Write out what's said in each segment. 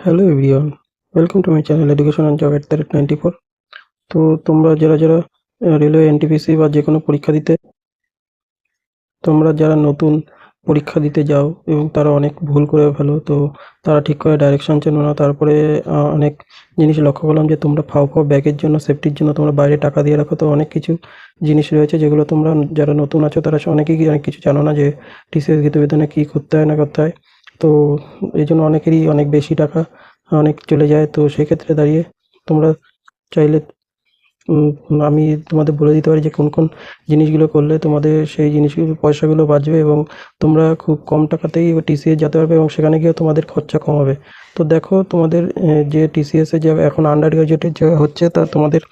Hello everyone welcome to my channel education and job at the rate ninety four তো তোমরা যারা যারা railway NTPC বা যে কোনো পরীক্ষা দিতে, তোমরা যারা নতুন পরীক্ষা দিতে যাও এবং তারা অনেক ভুল করে ফেলো, তো তারা ঠিক করে ডাইরেকশন চেনো না, তারপরে অনেক জিনিস লক্ষ্য করলাম যে তোমরা ফাও ফাও ব্যাগের জন্য সেফটির জন্য তোমরা বাইরে টাকা দিয়ে রাখো, তো অনেক কিছু জিনিস রয়েছে যেগুলো তোমরা যারা নতুন আছো তারা অনেকেই অনেক কিছু জানো না যে টিসিএস গীতবেদনে কী করতে হয় না করতে হয়। তো এই জন্য অনেকেরই অনেক বেশি টাকা, অনেক চলে যায়। তো সেক্ষেত্রে দাঁড়িয়ে তোমরা চাইলে আমি তোমাদের বলে দিতে পারি যে কোন কোন জিনিসগুলো করলে তোমাদের সেই জিনিসগুলো পয়সাগুলো বাঁচবে এবং তোমরা খুব কম টাকাতেই টিসিএস যেতে পারবে এবং সেখানে গিয়ে তোমাদের খরচা কম হবে। তো দেখো তোমাদের যে টিসিএস যে এখন আন্ডার গ্রাজুয়েটের যে হচ্ছে তা তোমাদের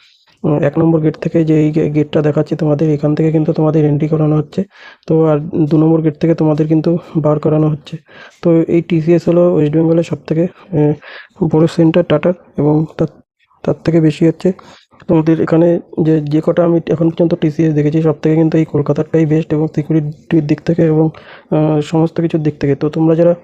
এক নম্বর গেট থেকে যে এই গেটটা দেখাচ্ছি তোমাদের, এখান থেকে কিন্তু তোমাদের এন্ট্রি করানো হচ্ছে। তো আর দু নম্বর গেট থেকে তোমাদের কিন্তু বার করানো হচ্ছে। তো এই টিসিএস হলো ওয়েস্ট বেঙ্গলের সব থেকে বড় সেন্টার টাটার এবং তার তার থেকে বেশি হচ্ছে। তোমাদের এখানে যে যে কটা আমি এখন পর্যন্ত টিসিএস দেখেছি সব থেকে কিন্তু এই কলকাতারটাই বেস্ট এবং সিকিউরিটির দিক থেকে এবং সমস্ত কিছুর দিক থেকে। তো তোমরা যারা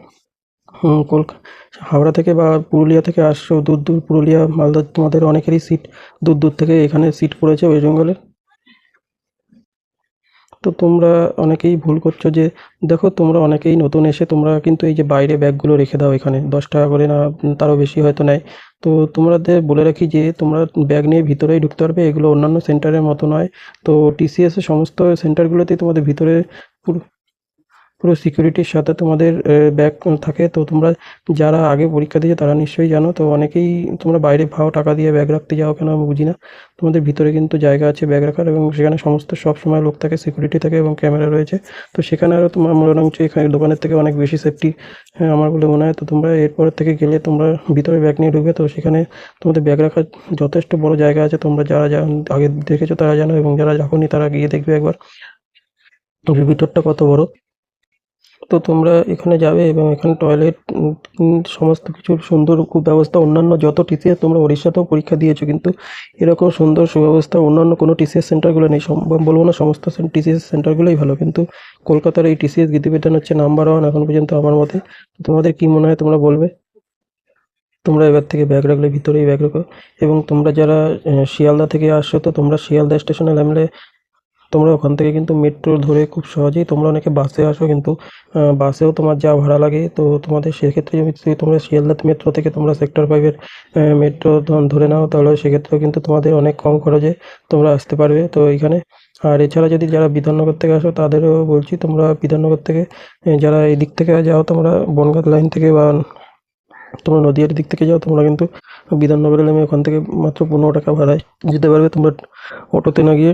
হুম, কলকা হাওড়া থেকে বা পুরুলিয়া থেকে আসছো দূর দূর পুরুলিয়া মালদা তোমাদের অনেকেরই সিট দূর দূর থেকে এখানে সিট পড়েছে ওয়েস্ট বেঙ্গলের তো তোমরা অনেকেই ভুল করছ যে দেখো তোমরা অনেকেই নতুন এসে তোমরা কিন্তু এই যে বাইরে ব্যাগগুলো রেখে দাও এখানে দশ টাকা করে না তারও বেশি হয়তো নেয়। তো তোমাদের বলে রাখি যে তোমরা ব্যাগ নিয়ে ভিতরেই ঢুকতে পারবে এগুলো অন্যান্য সেন্টারের মতো নয়। তো টিসিএস এর সমস্ত সেন্টারগুলোতেই তোমাদের ভিতরে পুরো পুরো সিকিউরিটির সাথে তোমাদের ব্যাগ থাকে। তো তোমরা যারা আগে পরীক্ষা দিয়েছে, তারা নিশ্চয়ই জানো। তো অনেকেই তোমরা বাইরে ভাও টাকা দিয়ে ব্যাগ রাখতে যাও কেন আমি বুঝি না তোমাদের ভিতরে কিন্তু জায়গা আছে ব্যাগ রাখার এবং সেখানে সমস্ত সব সময় লোক থাকে সিকিউরিটি থাকে এবং ক্যামেরা রয়েছে। তো সেখানে আরও তোমার মনে হচ্ছে এখানে দোকানের থেকে অনেক বেশি সেফটি আমার বলে মনে হয়। তো তোমরা এরপর থেকে গেলে তোমরা ভিতরে ব্যাগ নিয়ে ঢুকবে। তো সেখানে তোমাদের ব্যাগ রাখার যথেষ্ট বড় জায়গা আছে। তোমরা যারা আগে দেখেছ, তারা জানো এবং যারা যখনই তারা গিয়ে দেখবে একবার। ভিতরটা কত বড়? তো তোমরা এখানে যাবে এবং এখানে টয়লেট সমস্ত কিছুর সুন্দর খুব ব্যবস্থা অন্যান্য যত টিসিএস তোমরা উড়িষ্যাতেও পরীক্ষা দিয়েছ, কিন্তু এরকম সুন্দর সুব্যবস্থা, অন্যান্য কোনো টিসিএস সেন্টারগুলো নেই। বলব না সমস্ত টিসিএস সেন্টারগুলোই ভালো, কিন্তু কলকাতার এই টিসিএস গীতিবিজ্ঞান হচ্ছে নাম্বার ওয়ান এখন পর্যন্ত আমার মতে। তোমাদের কি মনে হয় তোমরা বলবে? তোমরা এবার থেকে ব্যাগ রাখলে, ভিতরেই ব্যাগ রাখো। এবং তোমরা যারা শিয়ালদা থেকে আসছো, তো তোমরা শিয়ালদা স্টেশনে নামলে তোমরা ওখান থেকে কিন্তু মেট্রো ধরে খুব সহজেই তোমরা অনেকে বাসে আসো কিন্তু বাসেও তোমার যা ভাড়া লাগে, তো তোমাদের সেক্ষেত্রে যদি তোমরা শিয়ালদা মেট্রো থেকে তোমরা সেক্টর ফাইভের মেট্রো ধরে নাও, তাহলে সেক্ষেত্রেও কিন্তু তোমাদের অনেক কম খরচে তোমরা আসতে পারবে। তো এখানে, আর এছাড়া যদি যারা বিধাননগর থেকে আসো, তাদেরও বলছি তোমরা বিধাননগর থেকে যারা এই দিক থেকে যাও, তোমরা বনগাঁ লাইন থেকে বা তোমরা নদীয়ার দিক থেকে যাও, তোমরা কিন্তু বিধাননগরে নেমে ওখান থেকে মাত্র পনেরো টাকা ভাড়ায় যেতে পারবে তোমরা অটোতে না গিয়ে।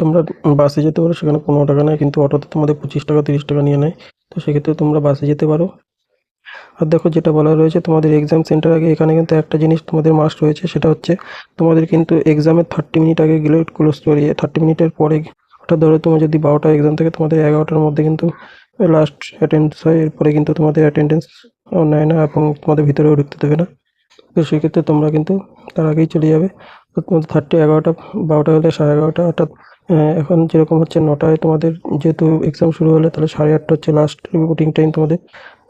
তোমরা বাসে যেতে পারো, সেখানে পনেরো টাকা নেয়, কিন্তু অটোতে তোমাদের পঁচিশ টাকা, তিরিশ টাকা নিয়ে নেয়। তো সেক্ষেত্রে তোমরা বাসে যেতে পারো। আর দেখো, যেটা বলা রয়েছে, তোমাদের এক্সাম সেন্টার আগে এখানে কিন্তু একটা জিনিস তোমাদের মাস্ট রয়েছে, সেটা হচ্ছে তোমাদের কিন্তু এক্সামের থার্টি মিনিট আগে গেলে ক্লোজ করে থার্টি মিনিটের পরে অর্থাৎ ধরো, তোমার যদি বারোটা এক্সাম থাকে, তোমাদের এগারোটার মধ্যে কিন্তু লাস্ট অ্যাটেন্ডেন্স হয়, এরপরে কিন্তু তোমাদের অ্যাটেন্ডেন্স নেয় না এবং তোমাদের ভিতরেও ঢুকতে দেবে না। তো সেক্ষেত্রে তোমরা কিন্তু তার আগেই চলে যাবে। তো তোমাদের থার্টি এগারোটা, বারোটা হলে সাড়ে এগারোটা, অর্থাৎ এখন যেরকম হচ্ছে নটায় তোমাদের যেহেতু এক্সাম শুরু হলে তাহলে সাড়ে আটটা হচ্ছে লাস্ট রিপোর্টিং টাইম তোমাদের।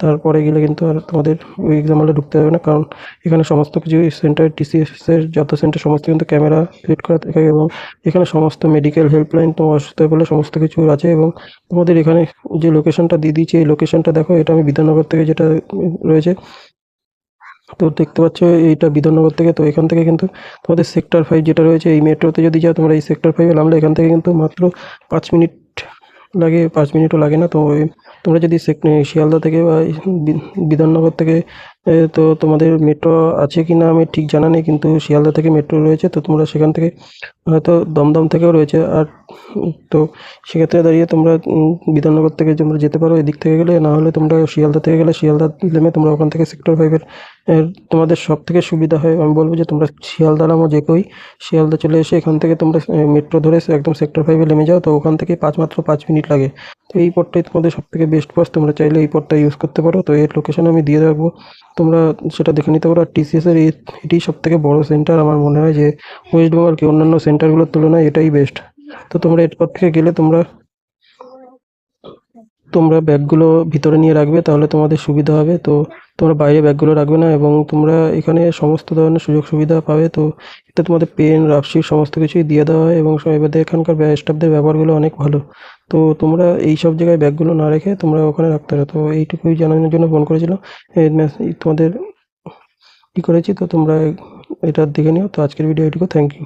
তারপরে গেলে কিন্তু আর তোমাদের ওই এক্সাম হলে ঢুকতে হবে না, কারণ এখানে সমস্ত কিছু সেন্টার টিসিএস এর যত সেন্টার সমস্ত কিন্তু ক্যামেরা ফিট করা থাকে এবং এখানে সমস্ত মেডিকেল হেল্পলাইন তোমার অসুস্থ হয়ে সমস্ত কিছু আছে এবং তোমাদের এখানে যে লোকেশনটা দিয়ে দিয়েছে, এই লোকেশনটা দেখো, এটা আমি বিধাননগর থেকে যেটা রয়েছে তো দেখতে পাচ্ছ এইটা বিধাননগর থেকে, তো এখান থেকে কিন্তু তোমাদের সেক্টর ফাইভ যেটা রয়েছে, এই মেট্রোতে যদি যাও তোমরা এই সেক্টর ফাইভে নামলে এখান থেকে কিন্তু মাত্র পাঁচ মিনিট লাগে, পাঁচ মিনিটও লাগে না। তো তোমরা যদি শিয়ালদা থেকে বা বিধাননগর থেকে তো তোমাদের মেট্রো আছে কি না আমি ঠিক জানা নেই, কিন্তু শিয়ালদা থেকে মেট্রো রয়েছে, তো তোমরা সেখান থেকে হয়তো দমদম থেকেও রয়েছে। আর তো সেক্ষেত্রে দাঁড়িয়ে তোমরা বিধাননগর থেকে তোমরা যেতে পারো, এদিক থেকে গেলে, না হলে তোমরা শিয়ালদা থেকে গেলে শিয়ালদা নেমে তোমরা ওখান থেকে সেক্টর ফাইভের তোমাদের সব থেকে সুবিধা হয়, আমি বলব যে তোমরা শিয়ালদা নামো যে কেউই শিয়ালদা চলে এসে এখান থেকে তোমরা মেট্রো ধরে একদম সেক্টর ফাইভে নেমে যাও, তো ওখান থেকে পাঁচ মাত্র পাঁচ মিনিট লাগে। তো এই পথটাই তোমাদের সব থেকে বেস্ট পথ তোমরা চাইলে এই পথটা ইউজ করতে পারো। তো এর লোকেশন আমি দিয়ে রাখব। তোমরা সেটা দেখে নিতে পারো। আর টিসিএসের এটি সব থেকে বড় সেন্টার আমার মনে হয় যে ওয়েস্ট বেঙ্গল কি অন্যান্য সেন্টারগুলোর তুলনায় এটাই বেস্ট তো তোমরা এরপর থেকে গেলে তোমরা তোমরা ব্যাগগুলো ভিতরে নিয়ে রাখবে, তাহলে তোমাদের সুবিধা হবে। তো তোমরা বাইরে ব্যাগগুলো রাখবে না এবং তোমরা এখানে সমস্ত ধরনের সুযোগ সুবিধা পাবে। তো এতে তোমাদের পেন রাফশিট সমস্ত কিছুই দিয়ে দেওয়া হয় এবং এবার এখানকার স্টাফদের ব্যবহারগুলো অনেক ভালো। তো তোমরা এই সব জায়গায় ব্যাগগুলো না রেখে তোমরা ওখানে রাখতে পারো। তো এইটুকুই জানানোর জন্য ফোন করেছিল তোমাদের কী করেছি? তো তোমরা এটা দেখে নিও। তো আজকের ভিডিও এইটুকু থ্যাংক ইউ